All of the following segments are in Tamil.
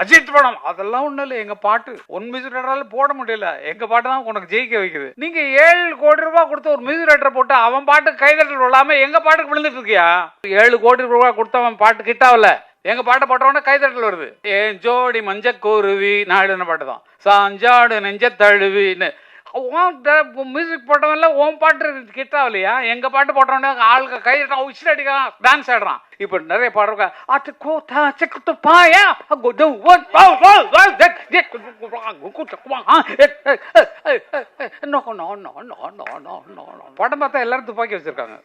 அஜித் படம் அதெல்லாம் ஒன்றும் இல்லை. எங்க பாட்டு ஒன் மியூசிக் ரைட்டரால போட முடியல. எங்க பாட்டு தான் உனக்கு ஜெயிக்க வைக்குது. நீங்க ஏழு கோடி ரூபாய் கொடுத்து ஒரு மியூசிக் டேரக்டர் போட்டு அவன் பாட்டு கைதட்டல் விழாம எங்க பாட்டுக்கு விழுந்துட்டு இருக்கியா? ஏழு கோடி ரூபாய் கொடுத்தவன் பாட்டு கிட்டாவல எங்க பாட்டை போட்டவொடனே கைதட்டல் வருது. ஏன் ஜோடி மஞ்ச கோருவி நாடுன பாட்டு தான்? சாஞ்சாடு நெஞ்ச தழுவின்னு மியூசிக் போட்டவன்லாம் உன் பாட்டு கிட்டாவலையா எங்கள் பாட்டு போட்டவனே ஆளுங்க கை உச்சில் அடிக்கிறான் டான்ஸ் ஆடுறான். இப்போ நிறைய பாடுறாங்க அட்டு கோத்தா செக்குத்து பாயா no no no no no no no படம் பார்த்தா எல்லாரும் துப்பாக்கி வச்சிருக்காங்க.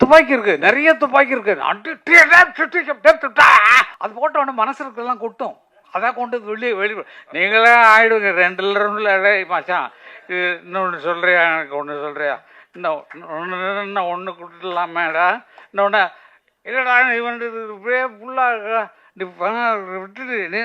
துப்பாக்கி இருக்கு நிறைய துப்பாக்கி இருக்கு. அது போட்ட உடனே மனசு இருக்கலாம் கொட்டும். அதான் கொண்டு வெளியே வெளி நீங்களே ஆயிடுங்க ரெண்டு ரவுண்டில் டேய் மச்சான். இது இன்னொன்று சொல்கிறியா எனக்கு ஒன்று சொல்கிறியா இன்னும் ஒன்று இன்னும் ஒன்று கொடுத்துடலாமேடா. இன்னொன்று இல்லைடா இவன் இப்படியே ஃபுல்லாக நீ பணம் விட்டுட்டு நீ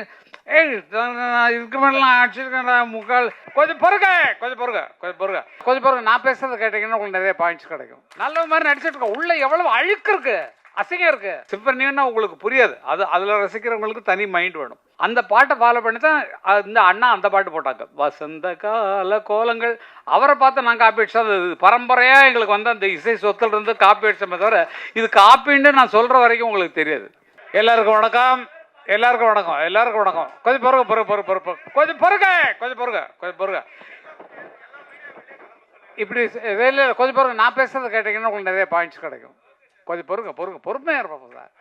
ஏய் நான் இதுக்கு மேலாம் அடிச்சிருக்கேன்டா முக்கால். கொஞ்சம் பொறுக்க கொஞ்சம் பொறுக்க கொஞ்சம் பொறுக்க கொஞ்சம் பொறுக்க நான் பேசுறது கேட்டீங்கன்னா உங்களுக்கு நிறைய பாயிண்ட்ஸ் கிடைக்கும். நல்ல மாதிரி நடிச்சிட்டு இருக்கோம். உள்ள எவ்வளவு அழுக்கு இருக்கு? அசிங்கம் இருக்கு. சிம்பனின்னா உங்களுக்கு புரியாது. அது அதில் ரசிக்கிறவங்களுக்கு தனி மைண்ட் வேணும். அந்த பாட்டை ஃபாலோ பண்ணி தான் இந்த அண்ணா அந்த பாட்டு போட்டாங்க. வசந்த கால கோலங்கள். அவரை பார்த்து நான் காப்பி அடிச்சா அது பரம்பரையாக எங்களுக்கு வந்து அந்த இசை சொத்துல இருந்து காப்பி அடிச்சோமே தவிர இது காப்பின்னு நான் சொல்கிற வரைக்கும் உங்களுக்கு தெரியாது. எல்லாருக்கும் வணக்கம். எல்லாருக்கும் வணக்கம். எல்லாருக்கும் வணக்கம். கொஞ்சம் பொறுங்க பொறு பொறு பொறு கொஞ்சம் பொறுங்க. கொஞ்சம் பொறுங்க. கொஞ்சம் பொறுங்க. இப்படி வெளியில் கொஞ்சம் பொறுங்க. நான் பேசுறது கேட்டீங்கன்னா உங்களுக்கு நிறைய பாயிண்ட்ஸ் கிடைக்கும். கொஞ்சம் பொறுங்க பொறுங்க. பொறுமையாக இருப்போம் சார்.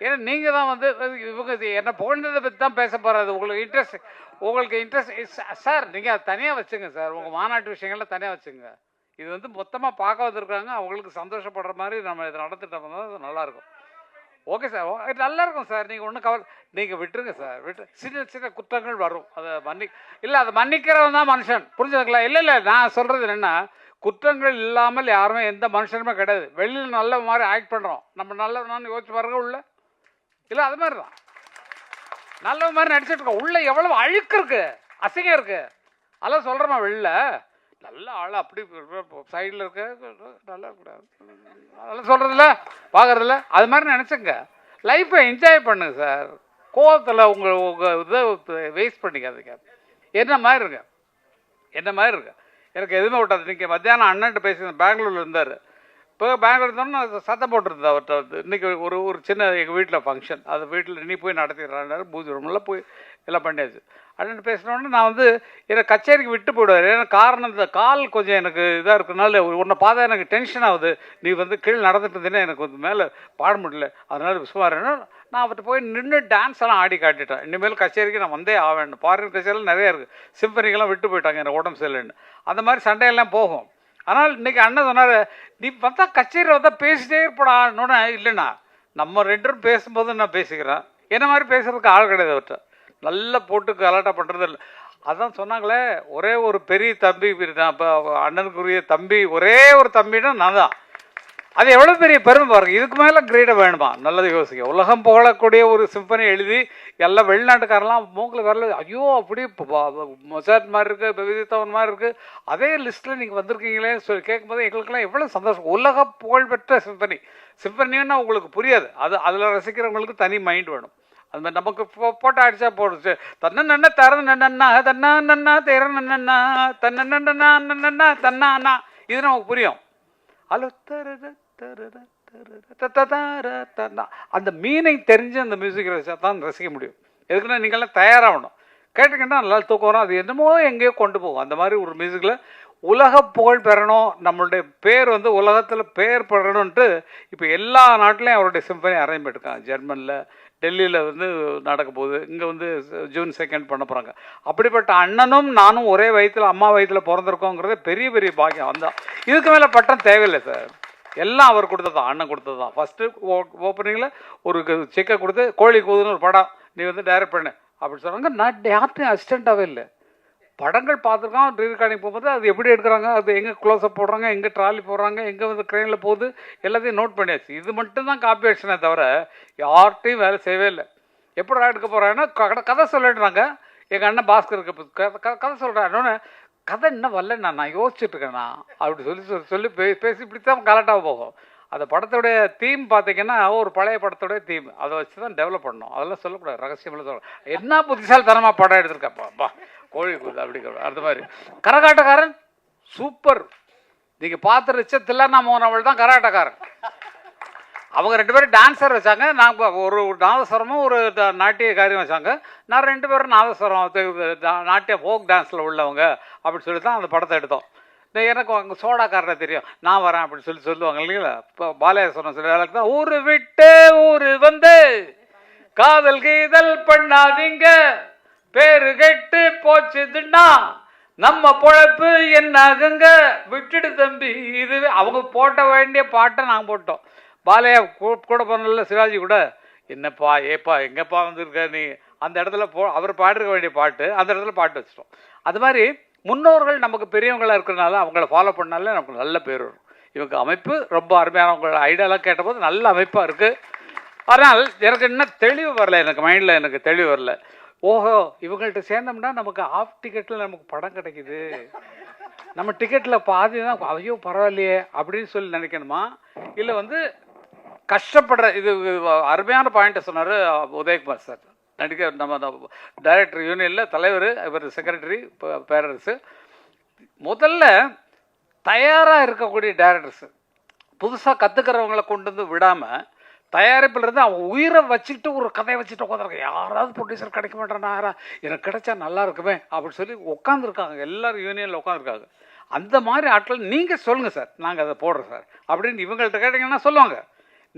ஏன்னா நீங்கள் தான் வந்து இவங்க என்ன புகழ்ந்ததை பற்றி தான் பேச போகிறது உங்களுக்கு இன்ட்ரெஸ்ட் உங்களுக்கு இன்ட்ரெஸ்ட் சார் நீங்கள் அதை தனியாக வச்சுங்க சார் உங்கள் மாநாட்டு விஷயங்கள்லாம் தனியாக வச்சுங்க. இது வந்து மொத்தமாக பார்க்க வந்திருக்காங்க அவங்களுக்கு சந்தோஷப்படுற மாதிரி நம்ம இதை நடத்திட்டோம்னா அது நல்லாயிருக்கும். ஓகே சார் ஓ- இது நல்லா இருக்கும் சார் நீங்கள் ஒன்றும் கவலை நீங்கள் விட்டுருங்க சார் விட்டு சின்ன சின்ன குற்றங்கள் வரும். அதை மன்னி இல்லை அதை மன்னிக்கிறவன் தான் மனுஷன். புரிஞ்சுதுங்களா? இல்லை இல்லை நான் சொல்கிறது என்னென்னா குற்றங்கள் இல்லாமல் யாருமே எந்த மனுஷனுமே கிடையாது. வெளியில் நல்ல மாதிரி ஆக்ட் பண்ணுறோம் நம்ம நல்லவனான்னு யோசிச்சு பாருங்க உள்ள இல்லை அது மாதிரி தான். நல்ல மாதிரி நடிச்சிட்டு இருக்கோம். உள்ள எவ்வளவு அழுக்கு இருக்கு அசிங்கம் இருக்கு. அதெல்லாம் சொல்கிறோமா வெளில. நல்ல ஆள் அப்படி சைடில் இருக்க நல்லா கூடாது அதெல்லாம் சொல்கிறதில்ல பார்க்குறதில்ல அது மாதிரி நினச்சிங்க லைஃப்பை என்ஜாய் பண்ணுங்க சார் கோவத்தில் உங்கள் உங்கள் இதை வேஸ்ட் பண்ணிக்காதீங்க. என்ன மாதிரி இருங்க. என்ன மாதிரி இருக்கு எனக்கு எதுவுமே விட்டாது நீங்கள் மத்தியானம் அண்ணன்ட்டு பேசி பெங்களூரில் இருந்தார். இப்போ பெங்களூர் இருந்தோம்னா நான் சத்தம் போட்டிருந்தேன் அவர்கிட்ட வந்து இன்னைக்கு ஒரு ஒரு சின்ன எங்கள் வீட்டில் ஃபங்க்ஷன் அது வீட்டில் நீ போய் நடத்திடுறாரு. பூஜை ரூம்லாம் போய் எல்லாம் பண்ணியாச்சு. அப்படின்னு பேசினோடனே நான் வந்து என்னை கச்சேரிக்கு விட்டு போயிடுவார். ஏன்னா காரணம் இந்த கால் கொஞ்சம் எனக்கு இதாக இருக்கனால உன்னை பார்த்தா எனக்கு டென்ஷன் ஆகுது. நீ வந்து கீழே நடந்துட்டு இருந்தீங்கன்னா எனக்கு வந்து மேலே பாட முடியல. அதனால விசுவாரன்னா நான் அவர்கிட்ட போய் நின்று டான்ஸ் எல்லாம் ஆடி காட்டிட்டேன். இனிமேல் கச்சேரிக்கு நான் வந்தே ஆவேன் ஃபாரின் கச்சேரிலாம் நிறையா இருக்குது சிம்பனிக்கெல்லாம் விட்டு போயிட்டாங்க எனக்கு உடம்பு சரியில்லைன்னு. அந்த மாதிரி சண்டையெல்லாம் போகும். ஆனால் இன்றைக்கி அண்ணன் சொன்னார் நீ பார்த்தா கச்சேரியில் வந்தா பேசிட்டே இருப்படான்னு இல்லைண்ணா. நம்ம ரெண்டும் பேசும்போது நான் பேசிக்கிறேன். என்ன மாதிரி பேசுகிறதுக்கு ஆள் கிடையாது அவர்கிட்ட. நல்லா போட்டு கலாட்டா பண்ணுறது இல்லை. அதான் சொன்னாங்களே ஒரே ஒரு பெரிய தம்பி தான் இப்போ அண்ணனுக்குரிய தம்பி ஒரே ஒரு தம்பின்னா நான் தான். அது எவ்வளோ பெரிய பெருமை பாருங்க. இதுக்கு மேலே கிரேடை வேணுமா? நல்லது யோசிக்க உலகம் புகழக்கூடிய ஒரு சிம்பனி எழுதி எல்லாம் வெளிநாட்டுக்காரெல்லாம் மூக்கில் வரல ஐயோ அப்படி மொசாட் மாதிரி இருக்குது இப்போ மாதிரி இருக்குது அதே லிஸ்ட்டில் நீங்கள் வந்திருக்கீங்களே சொல்லி கேட்கும்போது எங்களுக்கெல்லாம் எவ்வளோ சந்தோஷம். உலக புகழ்பெற்ற சிம்பனி. சிம்பனின்னா உங்களுக்கு புரியாது. அது அதில் ரசிக்கிறவங்களுக்கு தனி மைண்ட் வேணும். அது மாதிரி நமக்கு போட்டோ அடிச்சா போடுச்சு தன்ன நன்ன தர நன்னா தன்னா நன்னா தேர நன்னா தன்ன நன்னா நன்னா தன்னா அண்ணா இது நமக்கு புரியும். அலோ அந்த மீனிங் தெரிஞ்சு அந்த மியூசிக் ரசிச்சா தான் ரசிக்க முடியும் எதுக்குன்னா நீங்கள்லாம் தயாராகணும் கேட்டுக்கிட்டா நல்லா தூக்கம் வரும் அது என்னமோ எங்கேயோ கொண்டு போகும் அந்த மாதிரி ஒரு மியூசிக்கில் உலக புகழ் பெறணும் நம்மளுடைய பேர் வந்து உலகத்தில் பேர் பெறணுன்ட்டு இப்போ எல்லா நாட்டிலையும் அவருடைய சிம்பனி அரேஞ்ச் பண்ணிருக்காங்க ஜெர்மனில் டெல்லியில் வந்து நடக்க போகுது இங்கே வந்து ஜூன் செகண்ட் பண்ண போகிறாங்க அப்படிப்பட்ட அண்ணனும் நானும் ஒரே வயிற்றில் அம்மா வயிற்றில் பிறந்திருக்கோங்கிறது பெரிய பெரிய பாக்கியம் வந்தால் இதுக்கு மேலே பட்டம் தேவையில்லை சார் எல்லாம் அவர் கொடுத்தது தான் அண்ணன் கொடுத்தது தான். ஃபஸ்ட்டு ஓப்பனிங்கில் ஒரு செக்கை கொடுத்து கோழி கூதுன்னு ஒரு படம் நீ வந்து டைரக்ட் பண்ணு அப்படி சொன்னாங்க. நான் யார்ட்டையும் அசிஸ்டண்ட்டாகவே இல்லை. படங்கள் பார்த்துருக்கோம் ரீகார்டிங் போகும்போது அது எப்படி எடுக்கிறாங்க அது எங்கே க்ளோஸ்அப் போடுறாங்க எங்கே ட்ராலி போடுறாங்க எங்கே வந்து க்ரெயினில் போகுது எல்லாத்தையும் நோட் பண்ணியாச்சு. இது மட்டும் தான் காப்பி அடிச்சனே தவிர யார்கிட்டையும் வேலை செய்யவே இல்லை. எப்படி எடுக்க போகிறாங்கன்னா கதை கதை சொல்லிடுறாங்க எங்கள் அண்ணன் பாஸ்கருக்கு கதை சொல்கிறேன் இன்னொன்று கதை இன்னும் வரல நான் நான் யோசிச்சுட்டு இருக்கேண்ணா அப்படி சொல்லி சொல்லி சொல்லி பே பேசி இப்படி தான் கலட்டாக போகும். அந்த படத்துடைய தீம் பார்த்தீங்கன்னா ஒரு பழைய படத்துடைய தீம் அதை வச்சு தான் டெவலப் பண்ணணும். அதெல்லாம் சொல்லக்கூடாது. ரகசியமெல்லாம் சொல்ல என்ன புத்திசாலித்தனமாக படம் எடுத்திருக்கப்பா கோழி கூது அப்படி அந்த மாதிரி. கரகாட்டக்காரன்? சூப்பர். நீங்கள் பார்த்து ரிச்ச தில்லானா மோனவள் தான் கரகாட்டக்காரன். அவங்க ரெண்டு பேரும் டான்ஸர் வச்சாங்க. நாங்கள் ஒரு நாதஸ்வரமும் ஒரு த- நாட்டிய காரியம் வச்சாங்க. நான் ரெண்டு பேரும் நாதஸ்வரம் நாட்டிய ஃபோக் டான்ஸில் உள்ளவங்க அப்படின்னு சொல்லி தான் அந்த படத்தை எடுத்தோம். எனக்கு அவங்க சோடாக்காரனை தெரியும். நான் வரேன் அப்படின்னு சொல்லி சொல்லுவாங்க இல்லைங்களா? இப்போ பாலேஸ்வரம் சொல்லி வேலைக்கு தான் ஊர் விட்டு ஊர் வந்து காதல் கீதல் பண்ணாதீங்க. பேரு கெட்டு போச்சுதுன்னா நம்ம பொழப்பு என்ன ஆகுங்க விட்டுடு தம்பி இது அவங்க போட்ட வேண்டிய பாட்டை நாங்கள் போட்டோம். பாலையா கூ- கூட போனல சிவாஜி கூட என்னப்பா ஏப்பா எங்கப்பா வந்திருக்க நீ? அந்த இடத்துல போ அவர் பாடிருக்க வேண்டிய பாட்டு அந்த இடத்துல பாட்டு வச்சிட்டோம். அது மாதிரி முன்னோர்கள் நமக்கு பெரியவங்களாக இருக்கிறனால அவங்கள ஃபாலோ பண்ணாலே நமக்கு நல்ல பேர் வரும். இவங்க அமைப்பு ரொம்ப அருமையான அவங்களோட ஐடியாலாம் கேட்டபோது நல்ல அமைப்பாக இருக்குது ஆனால் எனக்கு இன்னும் தெளிவு வரல எனக்கு மைண்டில் எனக்கு தெளிவு வரல. ஓஹோ இவங்கள்ட்ட சேர்ந்தோம்னா நமக்கு ஆஃப் டிக்கெட்டில் நமக்கு படம் கிடைக்குது. நம்ம டிக்கெட்டில் பாதி தான் ஐயோ பரவாயில்லையே அப்படின்னு சொல்லி நினைக்கணுமா? இல்லை வந்து கஷ்டப்படுற இது அருமையான பாயிண்ட்டை சொன்னார் உதயகுமார் சார். நடிகர் நம்ம டைரக்டர் யூனியனில் தலைவர் இவர் செக்ரட்டரி பேரரசு. முதல்ல தயாராக இருக்கக்கூடிய டேரக்டர்ஸு புதுசாக கற்றுக்கிறவங்கள கொண்டு வந்து விடாமல் தயாரிப்பில் இருந்து அவன் உயிரை வச்சுக்கிட்டு ஒரு கதையை வச்சுட்டு உட்காந்துருக்க யாராவது ப்ரொடியூசர் கிடைக்க மாட்டேன்னா யாரா? எனக்கு கிடைச்சா நல்லா இருக்குமே அப்படின்னு சொல்லி உட்காந்துருக்காங்க எல்லாரும் யூனியனில் உட்காந்துருக்காங்க அந்த மாதிரி ஆட்கள் நீங்கள் சொல்லுங்கள் சார். நாங்கள் அதை போடுறோம் சார். அப்படின்னு இவங்கள்ட்ட கேட்டிங்கன்னா சொல்லுவாங்க.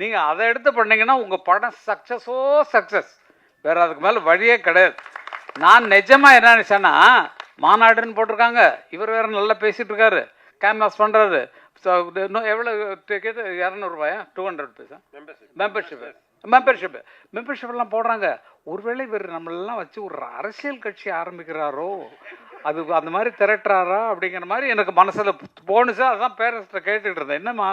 நீங்கள் அதை எடுத்து பண்ணீங்கன்னா உங்கள் படம் சக்ஸஸோ சக்ஸஸ் வேற அதுக்கு மேலே வழியே கிடையாது. நான் நிஜமாக என்ன நினச்சேன்னா மாநாடுன்னு போட்டிருக்காங்க. இவர் வேற நல்லா பேசிட்டு இருக்காரு. கேன்வாஸ் பண்ணுறாரு இன்னும் எவ்வளோ டிக்கெட் இரநூறுபாயா டூ ஹண்ட்ரட் ருபீஸா மெம்பர்ஷிப் மெம்பர்ஷிப் மெம்பர்ஷிப்லாம் போடுறாங்க. ஒருவேளை இவர் நம்மளெல்லாம் வச்சு ஒரு அரசியல் கட்சி ஆரம்பிக்கிறாரோ? அது அந்த மாதிரி திரட்டுறாரா அப்படிங்கிற மாதிரி எனக்கு மனசில் போணுச்சு. அதுதான் பேரண்ட்ஸ்கிட்ட கேட்டுக்கிட்டு இருந்தேன். என்னம்மா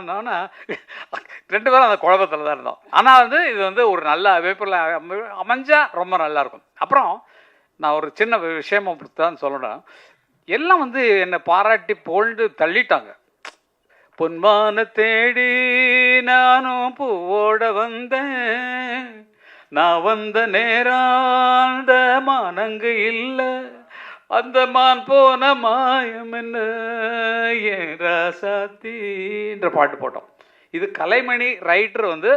ரெண்டு பேரும் அந்த குழப்பத்தில் தான் இருந்தோம். ஆனால் வந்து இது வந்து ஒரு நல்ல அமைப்பில் அமை- ரொம்ப நல்லாயிருக்கும் அப்புறம் நான் ஒரு சின்ன விஷயமா தான் சொல்லணும். எல்லாம் வந்து என்னை பாராட்டி போல்டு தள்ளிட்டாங்க. பொன்மான தேடி நானும் பூவோட வந்தேன். நான் வந்த நேரம் மானங்கு இல்லை. அந்த மான் போன மாயம் என்ன? ஏன் ராசாத்தின்ற பாட்டு போட்டோம். இது கலைமணி ரைட்டர் வந்து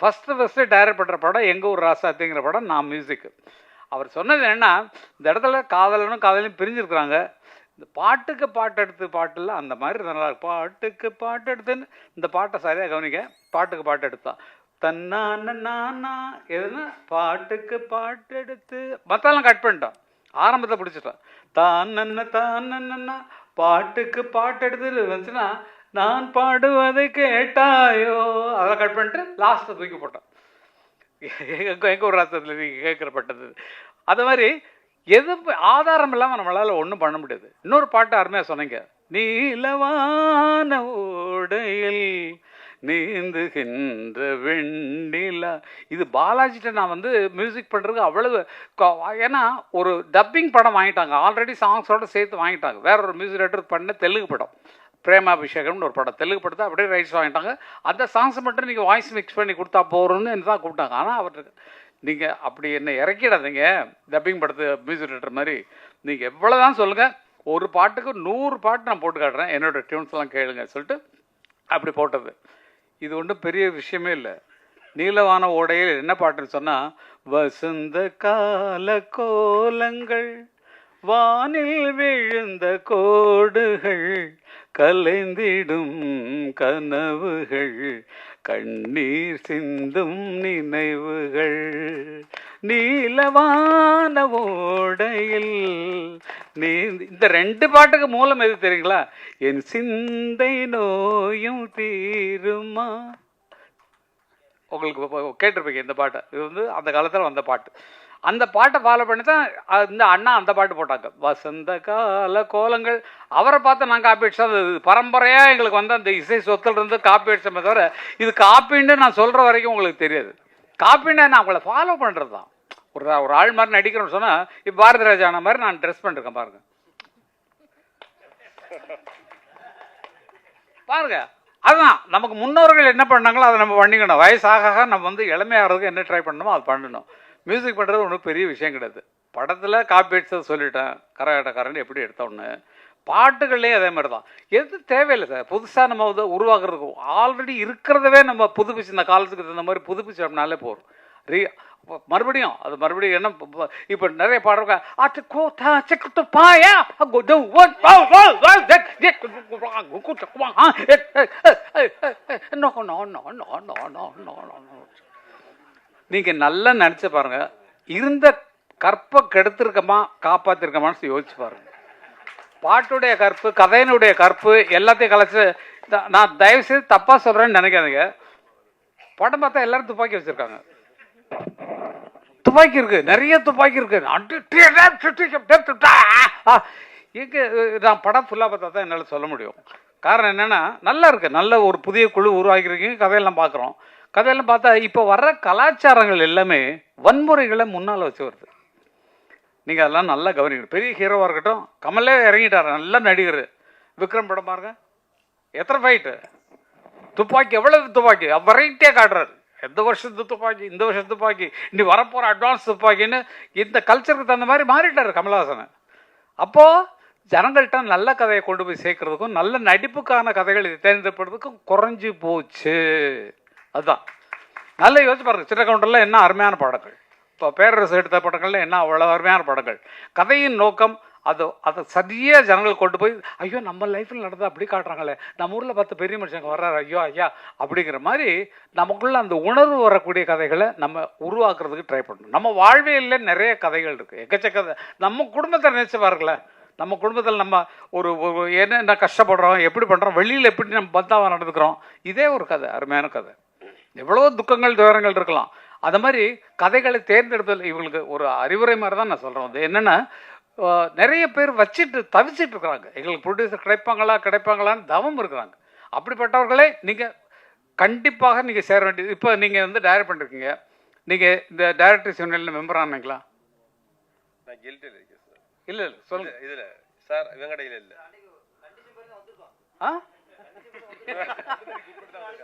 ஃபஸ்ட்டு ஃபஸ்ட்டு டைரக்ட் பண்ணுற படம் எங்கள் ஊர் ராசாத்திங்கிற படம் நான் மியூசிக்கு அவர் சொன்னது என்னென்னா இந்த இடத்துல காதலனும் காதலையும் பிரிஞ்சிருக்கிறாங்க. இந்த பாட்டுக்கு பாட்டு எடுத்து பாட்டில் அந்த மாதிரி நல்லா பாட்டுக்கு பாட்டு எடுத்துன்னு இந்த பாட்டை சரியாக கவனிக்க பாட்டுக்கு பாட்டு எடுத்தான் தன்னான நானா எதுனா பாட்டுக்கு பாட்டு எடுத்து மற்றெல்லாம் கட் பண்ணிட்டான் ஆரம்பத்தை பிடிச்சிட்டான் தான் நன்ன தான் நன்னா பாட்டுக்கு பாட்டு எடுத்து வந்துச்சுன்னா நான் பாடுவதை கேட்டாயோ? அதை கட் பண்ணிட்டு லாஸ்ட்டை தூக்கி போட்டான் எங்கள் ஒரு ராத்திரத்தில் நீங்கள் கேட்குறப்பட்டது அது மாதிரி எது ஆதாரம் இல்லாமல் நம்மளால் ஒன்றும் பண்ண முடியாது. இன்னொரு பாட்டு அருமையாக சொன்னீங்க. நீலவான ஓடையில் நீந்துகின்ற வெண்ணிலா. இது பாலாஜிட்ட நான் வந்து மியூசிக் பண்ணுறதுக்கு அவ்வளவு ஏன்னா ஒரு டப்பிங் படம் வாங்கிட்டாங்க. ஆல்ரெடி சாங்ஸோடு சேர்த்து வாங்கிட்டாங்க. வேற ஒரு மியூசிக் டைரக்டர் பண்ண தெலுங்கு படம். பிரேமாபிஷேகம்னு ஒரு படம். தெலுங்கு படத்தை அப்படியே ரைட்ஸ் வாங்கிட்டாங்க. அந்த சாங்ஸை மட்டும் நீங்கள் வாய்ஸ் மிக்ஸ் பண்ணி கொடுத்தா போகிறோன்னு என்ன தான் கூப்பிட்டாங்க. ஆனால் அவருக்கு நீங்கள் அப்படி என்ன இறக்கிடாதீங்க. டப்பிங் படத்து மியூசிக் டைரக்டர் மாதிரி நீங்கள் எவ்வளோ தான் சொல்லுங்கள் ஒரு பாட்டுக்கு நூறு பாட்டு நான் போட்டு காட்டுறேன். என்னோட டியூன்ஸ்லாம் கேளுங்க சொல்லிட்டு அப்படி போட்டது. இது ஒன்றும் பெரிய விஷயமே இல்லை. நீலவான ஓடையில் என்ன பாட்டுன்னு சொன்னால் வசந்த கால கோலங்கள் வானில் விழுந்த கோடுகள் கலைந்திடும் கனவுகள் கண்ணீர் சிந்தும் நினைவுகள் நீலவான ஓடையில் நீ இந்த ரெண்டு பாட்டுக்கு மூலம் எது தெரியுங்களா? என் சிந்தை நோயும் தீருமா? உங்களுக்கு கேட்டிருப்பீங்க இந்த பாட்டை. இது வந்து அந்த காலத்தில் வந்த பாட்டு. அந்த பாட்டை ஃபாலோ பண்ணி தான் இந்த அண்ணா அந்த பாட்டு போட்டாங்க. வசந்த கால கோலங்கள். அவரை பார்த்து நான் காப்பி அடிச்சா அது பரம்பரையாக எங்களுக்கு வந்து அந்த இசை சொத்துல இருந்து காப்பி அடிச்சமே தவிர இது காப்பின்னு நான் சொல்கிற வரைக்கும் உங்களுக்கு தெரியாது. காப்பின்னு நான் அவங்கள ஃபாலோ பண்ணுறது தான் ஒரு ஒரு ஆள் மாதிரி நடிக்கிறோம்னு சொன்னால் இப்போ பாரதி ராஜான மாதிரி நான் ட்ரெஸ் பண்ணிருக்கேன் பாருங்க. பாருங்க அதுதான். நமக்கு முன்னோர்கள் என்ன பண்ணாங்களோ அதை நம்ம பண்ணிக்கணும். வயசாக ஆக நம்ம வந்து இளமையாகிறதுக்கு என்ன ட்ரை பண்ணணுமோ அது பண்ணணும். மியூசிக் பண்ணுறது ஒன்றும் பெரிய விஷயம் கிடையாது. படத்தில் காப்பி அடிச்சதை சொல்லிட்டேன். கரகாட்டக்காரன் எப்படி எடுத்தோன்னு பாட்டுகள்லேயே அதே மாதிரி தான் எது தேவையில்லை சார். புதுசாக நம்ம வந்து உருவாக்குறதுக்கும் ஆல்ரெடி இருக்கிறதவே நம்ம புதுப்பிச்சு இந்த காலத்துக்கு தகுந்த மாதிரி புதுப்பிச்சோம்னாலே போகிறோம் ரீ மறுபடியும் அது மறுபடியும் என்ன இப்போ நிறைய பாடுறாங்க ஆச்சு கோத்தா செக்குட்டு பாயா நீங்கள் நல்லா நினச்சி பாருங்கள் இருந்த கற்பை கெடுத்திருக்கமா காப்பாற்றிருக்கமான்னு யோசிச்சு பாருங்கள் பாட்டுடைய கற்பு கதையினுடைய கற்பு எல்லாத்தையும் கலைச்சு நான் நான் தயவு செய்து தப்பாக சொல்கிறேன்னு நினைக்காதீங்க. படம் பார்த்தா எல்லாரும் துப்பாக்கி வச்சுருக்காங்க. துப்பாக்கி இருக்கு நிறைய துப்பாக்கி இருக்கு. இங்கே நான் படம் ஃபுல்லாக பார்த்தா தான் என்னால் சொல்ல முடியும். காரணம் என்னென்னா நல்லா இருக்குது நல்ல ஒரு புதிய குழு உருவாக்கியிருக்கீங்க. கதையெல்லாம் பார்க்குறோம். கதையெல்லாம் பார்த்தா இப்போ வர்ற கலாச்சாரங்கள் எல்லாமே வன்முறைகளை முன்னால் வச்சு வருது. நீங்கள் அதெல்லாம் நல்லா கவனிக்கணும். பெரிய ஹீரோவாக இருக்கட்டும் கமலே இறங்கிட்டார். நல்ல நடிகர். விக்ரம் படம் பாருங்க. எத்தனை ஃபைட்டு துப்பாக்கி எவ்வளவு துப்பாக்கி? வெரைட்டியாக காட்டுறாரு. எந்த வருஷத்து துப்பாக்கி இந்த வருஷத்து துப்பாக்கி இனி வரப்போகிற அட்வான்ஸ் துப்பாக்கின்னு இந்த கல்ச்சருக்கு தகுந்த மாதிரி மாறிட்டாரு கமல்ஹாசனை. அப்போது ஜனங்கள்கிட்ட நல்ல கதையை கொண்டு போய் சேர்க்கறதுக்கும் நல்ல நடிப்புக்கான கதைகள் தேர்ந்தெடுப்பதுக்கும் குறைஞ்சி போச்சு. அதுதான். நல்ல யோசிச்சு பாருங்க. சின்னக்கவுண்டரில் என்ன அருமையான பாடங்கள் இப்போ பேரரசு எடுத்த படங்கள்ல என்ன அவ்வளோ அருமையான படங்கள். கதையின் நோக்கம் அது அதை சரியாக ஜனங்கள் கொண்டு போய் ஐயோ நம்ம லைஃப்பில் நடந்தால் அப்படி காட்டுறாங்களே. நம்ம ஊரில் பார்த்து பெரிய மனுஷங்க வர்றாரு. ஐயோ ஐயா அப்படிங்கிற மாதிரி நமக்குள்ள அந்த உணர்வு வரக்கூடிய கதைகளை நம்ம உருவாக்குறதுக்கு ட்ரை பண்ணணும் நம்ம வாழ்வியலில் நிறைய கதைகள் இருக்குது எக்கச்சக்க நம்ம குடும்பத்தை நினச்சி பாருங்களேன். நம்ம குடும்பத்தில் நம்ம ஒரு என்ன என்னென்ன கஷ்டப்படுறோம் எப்படி பண்ணுறோம் வெளியில் எப்படி நம்ம பத்தாவை நடந்துக்கிறோம். இதே ஒரு கதை அருமையான கதை. எவ்வளவோ துக்கங்கள் துயரங்கள் இருக்கலாம். அது மாதிரி கதைகளை தேர்ந்தெடுப்பதில் இவங்களுக்கு ஒரு அறிவுரை மாதிரி தான் நான் சொல்கிறேன் அது என்னென்னா நிறைய பேர் வச்சுட்டு தவிச்சிட்டு இருக்கிறாங்க. எங்களுக்கு ப்ரொடியூசர் கிடைப்பாங்களா கிடைப்பாங்களான்னு தவம் இருக்கிறாங்க. அப்படிப்பட்டவர்களே நீங்கள் கண்டிப்பாக நீங்கள் சேர வேண்டியது. இப்போ நீங்கள் வந்து டைரக்ட் பண்ணிருக்கீங்க. நீங்கள் இந்த டைரக்டர்ஸ் யூனியனில் மெம்பர் ஆனீங்களா? நான் கில்ட்டில் இருக்கேன் சார் இல்லை இல்லை சொல்லுங்கள் இதுல சார் வெங்கடையில் இல்ல. ஆ?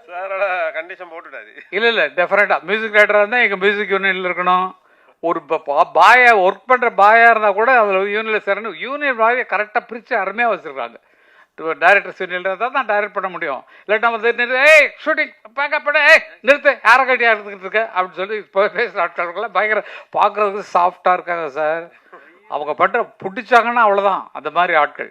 சாரோட கண்டிஷன் போட்டுட்டாரு இல்லை இல்லை டெஃபரெண்டாக மியூசிக் ரைட்டராக இருந்தால் எங்கள் மியூசிக் யூனியனில் இருக்கணும். ஒரு பாயா ஒர்க் பண்ணுற பாயாக இருந்தால் கூட அதில் யூனியனில் சேரணும். யூனியன் பாயை கரெக்டாக பிரித்து அருமையாக வச்சுருக்காங்க. டைரக்டர்ஸ் யூனியனில் இருந்தால் தான் டைரக்ட் பண்ண முடியும். இல்லாட்டா வந்து நிறுத்து ஏய் ஷூட்டிங் பேக்கப் பண்ண ஏய் நிறுத்து யாரை கட்டியாக இருந்துக்கிட்டு இருக்க? அப்படின்னு சொல்லி இப்போ பேசுகிற ஆட்களுக்கெல்லாம் பயங்கர பார்க்குறதுக்கு சாஃப்டாக இருக்காங்க சார் அவங்க பண்ணுற பிடிச்சாங்கன்னா அவ்வளோதான் அந்த மாதிரி ஆட்கள்.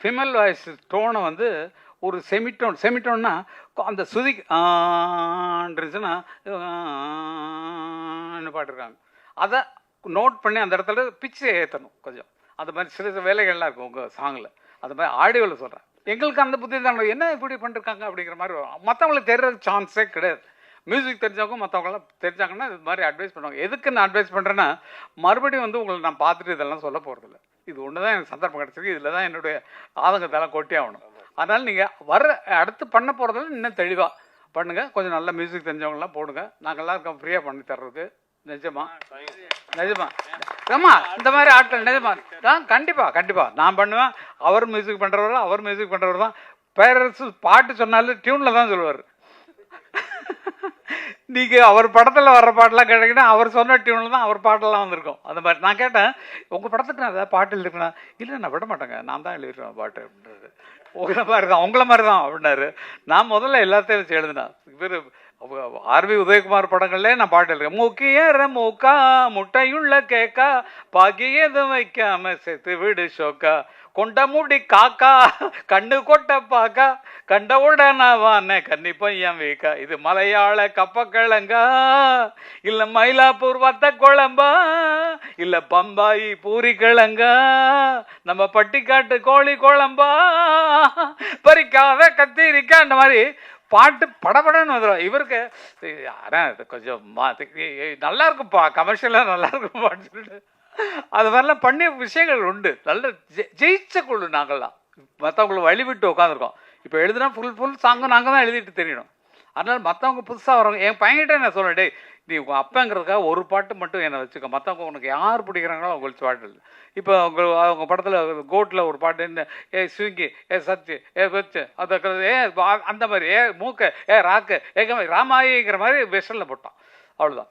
ஃபிமேல் வாய்ஸ் டோனை வந்து ஒரு செமிட்டோன் செமிட்டோன்னா அந்த சுதி இருந்துச்சுன்னா பாட்டுருக்காங்க அதை நோட் பண்ணி அந்த இடத்துல பிச்சை ஏற்றணும் கொஞ்சம். அந்த மாதிரி சில சில வேலைகள்லாம் இருக்கும் உங்கள் சாங்கில் அது மாதிரி ஆடியோவில் சொல்கிறேன் எங்களுக்கு அந்த புத்தி தான். என்ன இப்படி பண்ணிருக்காங்க அப்படிங்கிற மாதிரி வரும். மற்றவங்களுக்கு தெரியறதுக்கு சான்ஸே கிடையாது. மியூசிக் தெரிஞ்சவங்க மற்றவங்களாம் தெரிஞ்சாங்கன்னா இது மாதிரி அட்வைஸ் பண்ணுவாங்க. எதுக்கு நான் அட்வைஸ் பண்ணுறேன்னா மறுபடியும் வந்து உங்களை நான் பார்த்துட்டு இதெல்லாம் சொல்ல போகிறதில்ல இது ஒன்று தான் எனக்கு சந்தர்ப்பம் கிடச்சிருக்கு. இதில் தான் என்னுடைய ஆதங்கத்தெல்லாம் கொட்டி ஆகணும். அதனால் நீங்கள் வர அடுத்து பண்ண போகிறதெல்லாம் இன்னும் தெளிவாக பண்ணுங்கள் கொஞ்சம் நல்ல மியூசிக் தெரிஞ்சவங்களாம் போடுங்க. நாங்கள் எல்லாருக்கும் ஃப்ரீயாக பண்ணி தர்றது நிஜமா? நிஜமா? ஆமா இந்த மாதிரி ஆட்கள் நிஜமா? தான் கண்டிப்பாக கண்டிப்பாக நான் பண்ணுவேன். அவர் மியூசிக் பண்ணுறவர் அவர் மியூசிக் பண்ணுறவர் தான். பேரரசு பாட்டு சொன்னாலும் டியூனில் தான் சொல்லுவார். இன்றைக்கி அவர் படத்தில் வர்ற பாட்டெல்லாம் கேட்டீங்கன்னா அவர் சொன்ன டியூனில் தான் அவர் பாட்டெல்லாம் வந்திருக்கும். அந்த மாதிரி. நான் கேட்டேன் உங்கள் படத்துக்கு நான் ஏதாவது பாட்டு எழுதிருக்கேன்? இல்லை நான் விட மாட்டேங்க. நான் தான் எழுதிருவேன் பாட்டு. அப்படின்றது உங்களை மாதிரி தான் உங்களை மாதிரி தான் அப்படின்னாரு. நான் முதல்ல எல்லாத்தையும் வச்சு எழுதினேன். இவர் ஆர்வி உதயகுமார் படங்கள்லேயே நான் பாட்டு எழுதுறேன் முக்கிய மூக்கா முட்டையுள்ள கேக்கா பாக்கியதும் வைக்காம செத்து விடு ஷோக்கா கொண்டமுடி காக்கா கண்ணு கொட்ட பாக்கா கண்ட உடனவான கன்னி பையன் வீக்கா. இது மலையாள கப்பக்கிழங்கா? இல்ல மயிலாப்பூர் வத்த குழம்பா? இல்ல பம்பாயி பூரி கிழங்கா? நம்ம பட்டிக்காட்டு கோழி குழம்பா? பறிக்காத கத்திரிக்கா இந்த மாதிரி பாட்டு படபடன்னு வந்துடும் இவருக்கு ஆனால் இது? கொஞ்சம் நல்லா இருக்கும்ப்பா கமர்ஷியலாக நல்லா இருக்குப்பான்னு சொல்லிட்டு. அது மாதிரிலாம் பண்ணிய விஷயங்கள் உண்டு. நல்ல ஜெயிச்ச குழு நாங்கள்லாம். மற்றவங்களை வழிவிட்டு உட்காந்துருக்கோம் இப்போ எழுதுனா ஃபுல் ஃபுல் சாங்கும் நாங்கள் தான் எழுதிட்டு தெரியணும். அதனால் மற்றவங்க புதுசாக வரவங்க என் பையன்கிட்ட நான் சொல்லுவேன் டேய் நீ உங்கள் அப்பங்கிறதுக்காக ஒரு பாட்டு மட்டும் என்னை வச்சுக்க. மற்றவங்க உனக்கு யார் பிடிக்கிறாங்களோ அவங்களுக்கு பாட்டு இல்லை இப்போ அவங்க அவங்க படத்தில் கோட்டில் ஒரு பாட்டு என்ன ஏ ஸ்விங்கி ஏ சச்சு ஏ சொச்சு அந்த ஏ அந்த மாதிரி ஏ மூக்க ஏ ராக்கு ஏ ராமாயிங்கிற மாதிரி வெஸ்டர்னில் போட்டான். அவ்வளோதான்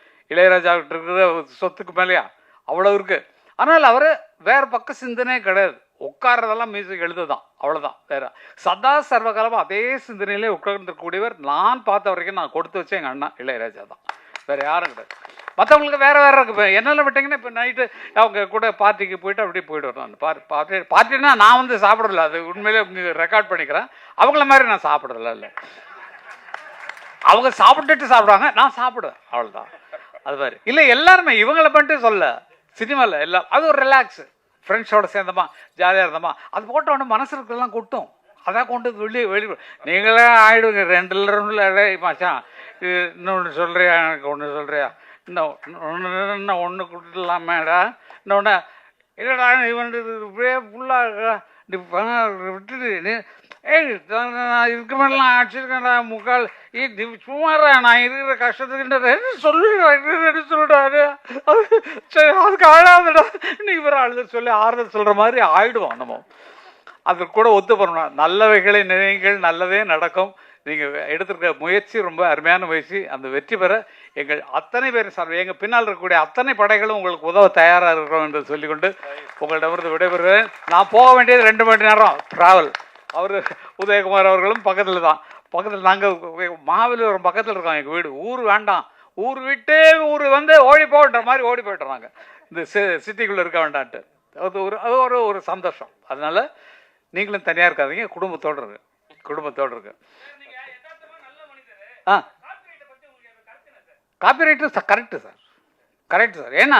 இளையராஜா கிட்ட இருக்கிற சொத்துக்கு மேலேயா? அவ்வளோ இருக்குது ஆனால் அவர் வேறு பக்க சிந்தனையே கிடையாது. உட்கார்றதெல்லாம் மியூசிக் எழுதுதான். அவ்வளோதான் வேற சதா சர்வகாலமாக அதே சிந்தனையிலே உட்கார்ந்துருக்கக்கூடியவர் நான் பார்த்த வரைக்கும் நான் கொடுத்து வச்சேன் எங்கள் அண்ணா இளையராஜா தான். வேறு யாரும் கிடையாது. மற்றவங்களுக்கு வேறு வேறு இருக்கு. இப்போ என்னெல்லாம் விட்டிங்கன்னா இப்போ நைட்டு அவங்க கூட பார்ட்டிக்கு போயிட்டு அப்படியே போயிட்டு வரணும் பார்ட்டி பார்ட்டி பார்ட்டினா நான் வந்து சாப்பிடல அது உண்மையிலே ரெக்கார்ட் பண்ணிக்கிறேன். அவங்கள மாதிரி நான் சாப்பிடல இல்லை அவங்க சாப்பிட்டுட்டு சாப்பிடுவாங்க. நான் சாப்பிடுவேன். அவ்வளோதான் அது மாதிரி இல்லை எல்லாருமே இவங்களை பண்ணிட்டு சொல்ல சினிமாவில் எல்லாம். அது ஒரு ரிலாக்ஸ் ஃப்ரெண்ட்ஸோட சேர்ந்தோமா ஜாலியாக இருந்தோமா. அது போட்ட உடனே மனசு இருக்கலாம் கொட்டும். அதான் கொண்டு வந்து வெளியே வெளியே நீங்களே ஆயிடுங்க ரெண்டு ரெண்டுல டேய் மச்சான். இன்னொன்று சொல்கிறியா எனக்கு ஒன்று சொல்கிறியா இன்னும் ஒன்று இன்னும் ஒன்று கொடுத்துடலாமேடா இன்னொன்று இல்லைடா இவன் இப்படியே ஃபுல்லாக விட்டுட்டு ஏய் நான் இதுக்கு மேலாம் அடிச்சிருக்கேன்டா முக்கால் ஏ நீ நான் இருக்கிற கஷ்டத்துக்கு என்ன சொல்லுடா என்ன சரி அதுக்கு ஆழாதுடா நீ இவர் அழுத சொல்லி ஆறுதல் சொல்கிற மாதிரி ஆயிடுவோம் நம்ம. அது கூட ஒத்து பண்ணணும் நல்லவைகளை நினைங்கள் நல்லதே நடக்கும். நீங்கள் எடுத்திருக்க முயற்சி ரொம்ப அருமையான முயற்சி. அந்த வெற்றி பெற எங்கள் அத்தனை பேர் சார் எங்கள் பின்னால் இருக்கக்கூடிய அத்தனை படைகளும் உங்களுக்கு உதவ தயாராக இருக்கிறோம் என்று சொல்லிக்கொண்டு உங்களிடமிருந்து விடைபெறுகிறேன். நான் போக வேண்டியது ரெண்டு மணி நேரம். ட்ராவல் அவர் உதயகுமார் அவர்களும் பக்கத்தில் தான். பக்கத்தில் நாங்கள் மாவலிபுரம் பக்கத்தில் இருக்கோம் எங்கள் வீடு. ஊர் வேண்டாம். ஊர் விட்டு ஊர் வந்து ஓடி போன்ற மாதிரி ஓடி போயிட்டுறாங்க. இந்த சிட்டிக்குள்ளே இருக்க வேண்டான்ட்டு. அது ஒரு அது ஒரு ஒரு சந்தோஷம். அதனால நீங்களும் தனியாக இருக்காதீங்க குடும்பத்தோடு இருக்கு குடும்பத்தோடு இருக்கு ஆ. Copy writer correct sir? Correct sir. ஏன்னா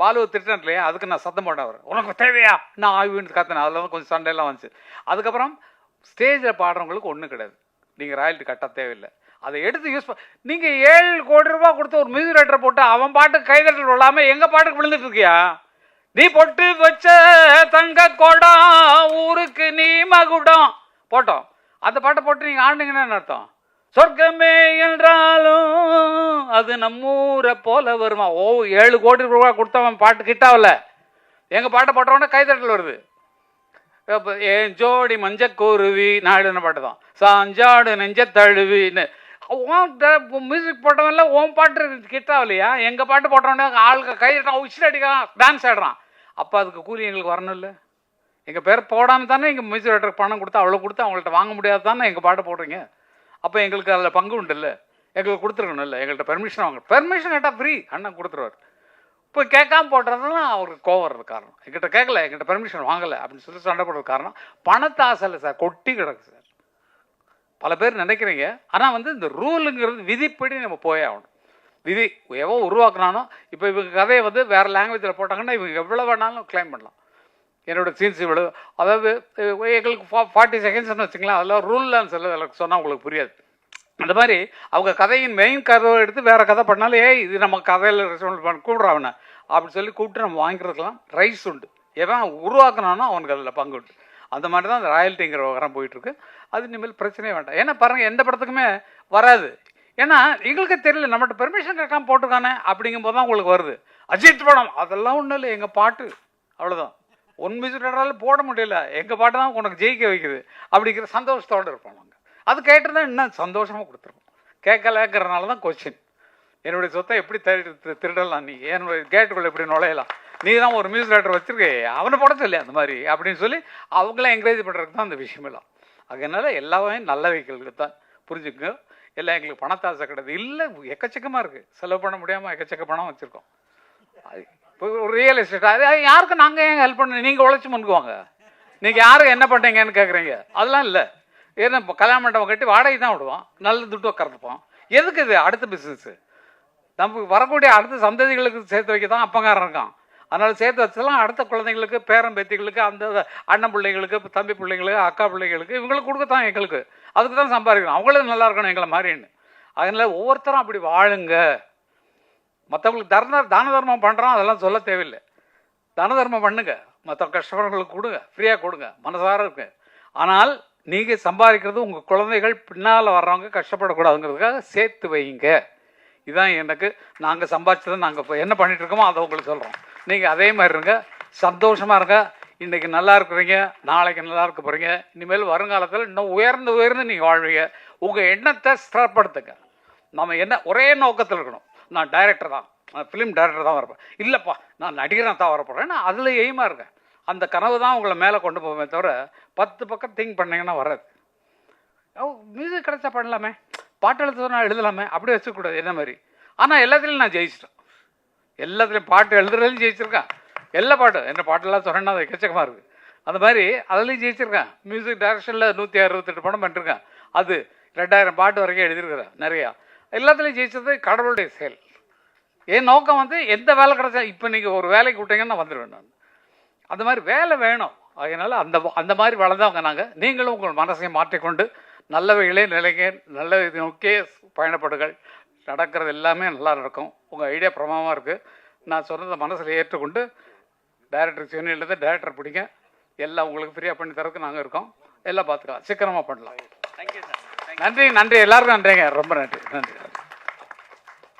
பாலுவை திட்டினேன் இல்லையா அதுக்கு நான் சத்தம் போட்டேன் அவர். உனக்கு தேவையா? நான் ஆய்வுன்னு கத்தினேன் அதில் வந்து கொஞ்சம் சண்டையெல்லாம் வந்துச்சு. அதுக்கப்புறம் ஸ்டேஜில் பாடுறவங்களுக்கு ஒன்றும் கிடையாது. நீங்கள் ராயல்ட்டி கட்ட தேவையில்லை. அதை எடுத்து யூஸ் பண்ண நீங்கள் ஏழு கோடி ரூபாய் கொடுத்து ஒரு மியூசிக் ரைட்டரை போட்டு அவன் பாட்டுக்கு கைதட்டல் விழாமல் எங்கள் பாட்டுக்கு விழுந்துட்டு இருக்கியா? நீ பொட்டு வச்ச தங்க கொடம் ஊருக்கு நீ மகுடம். போட்டோம். அந்த பாட்டை போட்டு நீங்கள் ஆடுனீங்கன்னா என்ன அர்த்தம்? சொர்க்கமே என்றாலும் அது நம்மூரை போல வருமா? ஓ ஏழு கோடி ரூபா கொடுத்தவன் பாட்டு கிட்டாவில். எங்கள் பாட்டை போட்டவொடனே கைதட்டல் வருது. இப்போ என் ஜோடி மஞ்சக்கூருவி நான் எழுதின பாட்டு தான். சாஞ்சாடு நெஞ்ச தழுவின்னு மியூசிக் போட்டவன்ல ஓம் பாட்டு கிட்டாவில்லையா எங்கள் பாட்டு போட்டவொடனே ஆளுக்கு கைதட்டான் உச்சில் அடிக்கிறான் டான்ஸ் ஆடுறான். அப்போ அதுக்கு கூலி எங்களுக்கு வரணும் இல்லை எங்கள் பேர் போடாமல் தானே எங்கள் மியூசிக் டைரக்டருக்கு பணம் கொடுத்து அவ்வளோ கொடுத்து அவங்கள்ட்ட வாங்க முடியாது தானே எங்கள் பாட்டை போடுறீங்க? அப்போ எங்களுக்கு அதில் பங்கு உண்டு இல்லை எங்களுக்கு கொடுத்துருக்கணும் இல்லை. எங்கள்கிட்ட பெர்மிஷன் வாங்க. பெர்மிஷன் கேட்டால் ஃப்ரீ அண்ணன் கொடுத்துருவார். இப்போ கேட்காம போட்டதுனா அவருக்கு கோவம் காரணம். எங்கிட்ட கேட்கல. எங்கிட்ட பெர்மிஷன் வாங்கலை. அப்படின்னு சொல்லி சண்டை போடுறது காரணம். பணத்தை ஆசை இல்லை சார். கொட்டி கிடக்கு சார். பல பேர் நினைக்கிறீங்க. ஆனால் வந்து இந்த ரூலுங்கிறது விதிப்படி நம்ம போயே ஆகணும். விதி எவோ உருவாக்குனானோ இப்போ இவங்க கதையை வந்து வேறு லாங்குவேஜில் போட்டாங்கன்னா இவங்க எவ்வளோ வேணாலும் க்ளைம் பண்ணலாம். என்னோட சீன்ஸ் இவ்வளோ அதாவது எங்களுக்கு ஃபா ஃபார்ட்டி செகண்ட்ஸ்னு வச்சுக்கலாம் அதில் ரூல்லாம் சொல்ல எனக்கு சொன்னால் உங்களுக்கு புரியாது. அந்த மாதிரி அவங்க கதையின் மெயின் கதவை எடுத்து வேறு கதை பண்ணாலும் ஏய் இது நம்ம கதையில் ரெஸ்பான்ஸ் பண்ண கூப்பிட்றான் அப்படின்னு சொல்லி கூப்பிட்டு நம்ம வாங்கிக்கிறதுலாம் ரைஸ் உண்டு. எவன் உருவாக்குனானோ அவனுக்கு அதில் பங்கு உண்டு. அந்த மாதிரி தான் அந்த ராயல்ட்டிங்கிற விவகாரம் போயிட்டுருக்கு. அது இனிமேல் பிரச்சனையே வேண்டாம். ஏன்னா பாருங்கள் எந்த படத்துக்குமே வராது. ஏன்னா எங்களுக்கு தெரியல நம்மகிட்ட பெர்மிஷன் கேட்காம போட்டிருக்கானே அப்படிங்கும்போது தான் உங்களுக்கு வருது. அஜித் படம் அதெல்லாம் ஒன்றும் இல்லை எங்கள் பாட்டு. அவ்வளோதான் ஒன் மியூசிக் போட முடியல. எங்கள் பாட்டு தான் உனக்கு ஜெயிக்க வைக்குது. அப்படிங்கிற சந்தோஷத்தோடு இருப்போம் நாங்கள் அது கேட்டிருந்தா இன்னும் சந்தோஷமாக கொடுத்துருவோம் கேட்கலங்கிறனால தான் கொஸ்டின் என்னுடைய சொத்தை எப்படி திரு- திருடலாம் நீ? என்னுடைய கேட்டுக்குள்ளே எப்படி நுழையலாம்? நீ தான் ஒரு மியூசிக் டைரக்டர் வச்சிருக்கே. அவனை போட சொல்லி அந்த மாதிரி அப்படின்னு சொல்லி அவங்கள என்கரேஜ் பண்ணுறதுக்கு தான் அந்த விஷயமெல்லாம் அதனால எல்லாமே நல்ல வைக்கிறதுக்கு தான். புரிஞ்சுக்கங்க. எல்லாம் எங்களுக்கு பணத்தாசை கிடையாது. இல்லை எக்கச்சக்கமாக இருக்குது செலவு பண்ண முடியாமல் எக்கச்சக்க பணம் வச்சுருக்கோம். ஒரு ரியல் எஸ்டேட் அது யாருக்கும் நாங்கள் ஏன் ஹெல்ப் பண்ண நீங்கள் உழைச்சி முன்னுக்குவாங்க நீங்கள் யாரும் என்ன பண்ணுறீங்கன்னு கேட்குறீங்க அதெல்லாம் இல்லை. ஏன்னா இப்போ கல்யாண மண்டபம் கட்டி வாடகை தான் விடுவோம். நல்ல துட்டு உட்காந்துப்போம் எதுக்கு இது அடுத்த பிஸ்னஸ்ஸு நமக்கு வரக்கூடிய அடுத்த சந்ததிகளுக்கு சேர்த்து வைக்க தான் அப்பங்காரன் இருக்கான். அதனால் சேர்த்து வச்சதெல்லாம் அடுத்த குழந்தைங்களுக்கு பேரன் பேத்திகளுக்கு அந்த அண்ணன் பிள்ளைங்களுக்கு தம்பி பிள்ளைங்களுக்கு அக்கா பிள்ளைங்களுக்கு இவங்களுக்கு கொடுக்க தான் எங்களுக்கு. அதுக்கு தான் சம்பாதிக்கணும். அவங்களும் நல்லா இருக்கணும் எங்களை மாதிரின்னு. அதனால் ஒவ்வொருத்தரும் அப்படி வாழுங்க. மற்றவங்களுக்கு தர்ண தான தர்மம் பண்ணுறோம் அதெல்லாம் சொல்ல தேவையில்லை. தான தர்மம் பண்ணுங்க. மற்ற கஷ்டப்படுறவங்களுக்கு கொடுங்க. ஃப்ரீயாக கொடுங்க. மனசார இருக்கு. ஆனால் நீங்கள் சம்பாதிக்கிறது உங்கள் குழந்தைகள் பின்னால் வர்றவங்க கஷ்டப்படக்கூடாதுங்கிறதுக்காக சேர்த்து வைங்க. இதுதான் எனக்கு நாங்கள் சம்பாதிச்சதை நாங்கள் இப்போ என்ன பண்ணிட்டு இருக்கோமோ அதை உங்களுக்கு சொல்கிறோம் நீங்கள் அதே மாதிரி இருங்க. சந்தோஷமாக இருங்க. இன்றைக்கி நல்லா இருக்கிறீங்க. நாளைக்கு நல்லா இருக்க போகிறீங்க இனிமேல் வருங்காலத்தில் இன்னும் உயர்ந்து உயர்ந்து நீங்கள் வாழ்வீங்க. உங்கள் எண்ணத்தை ஸ்திரப்படுத்துங்க. நம்ம என்ன ஒரே நோக்கத்தில் இருக்கணும். நான் டைரக்டர் தான். நான் ஃபிலிம் டைரக்டர் தான் வரப்பேன் இல்லைப்பா நான் நடிகராக தான் வரப்போகிறேன் நான் அதில் எய்மாக இருக்கேன். அந்த கனவு தான் உங்களை மேலே கொண்டு போவேன் தவிர பத்து பக்கம் திங்க் பண்ணீங்கன்னா வராது. மியூசிக் கிடச்சா பண்ணலாமே. பாட்டு எழுத நான் எழுதலாமே. அப்படியே வச்சுக்கூடாது என்ன மாதிரி. ஆனால் எல்லாத்துலேயும் நான் ஜெயிச்சிட்டேன். எல்லாத்துலேயும் பாட்டு எழுதுறதுலையும் ஜெயிச்சிருக்கேன். எல்லா பாட்டும் என்ன பாட்டெல்லாம் சொன்னேன்னா அது எக்கச்சக்கமாக இருக்குது அந்த மாதிரி அதுலேயும் ஜெயிச்சிருக்கேன். மியூசிக் டைரக்ஷனில் நூற்றி அறுபத்தெட்டு படம் பண்ணிருக்கேன். அது ரெண்டாயிரம் பாட்டு வரைக்கும் எழுதியிருக்கிறேன் நிறையா. எல்லாத்துலேயும் ஜெயிச்சது கடவுளுடைய செயல். என் நோக்கம் வந்து எந்த வேலை கிடைச்சா இப்போ நீங்கள் ஒரு வேலைக்கு விட்டீங்கன்னா நான் வந்துடுவேன் நான். அந்த மாதிரி வேலை வேணும். அதனால் அந்த அந்த மாதிரி வளர்ந்தவங்க நாங்கள் நீங்களும் உங்கள் மனசை மாற்றிக்கொண்டு நல்லவைகளே நிலைங்க நல்ல இது நோக்கியே பயணப்படுகள் நடக்கிறது எல்லாமே நல்லா நடக்கும். உங்கள் ஐடியா பிரமாதமாக இருக்குது நான் சொன்னதை மனசில் ஏற்றுக்கொண்டு டைரக்டர் சென்னையிலேருந்து டைரக்டர் பிடிங்க. எல்லாம் உங்களுக்கு ஃப்ரீயாக பண்ணி தரதுக்கு நாங்கள் இருக்கோம். எல்லாம் பார்த்துக்கலாம். சீக்கிரமாக பண்ணலாம். தேங்க்யூ சார் நன்றி நன்றி. எல்லாருக்கும் நன்றிங்க. ரொம்ப நன்றி நன்றி.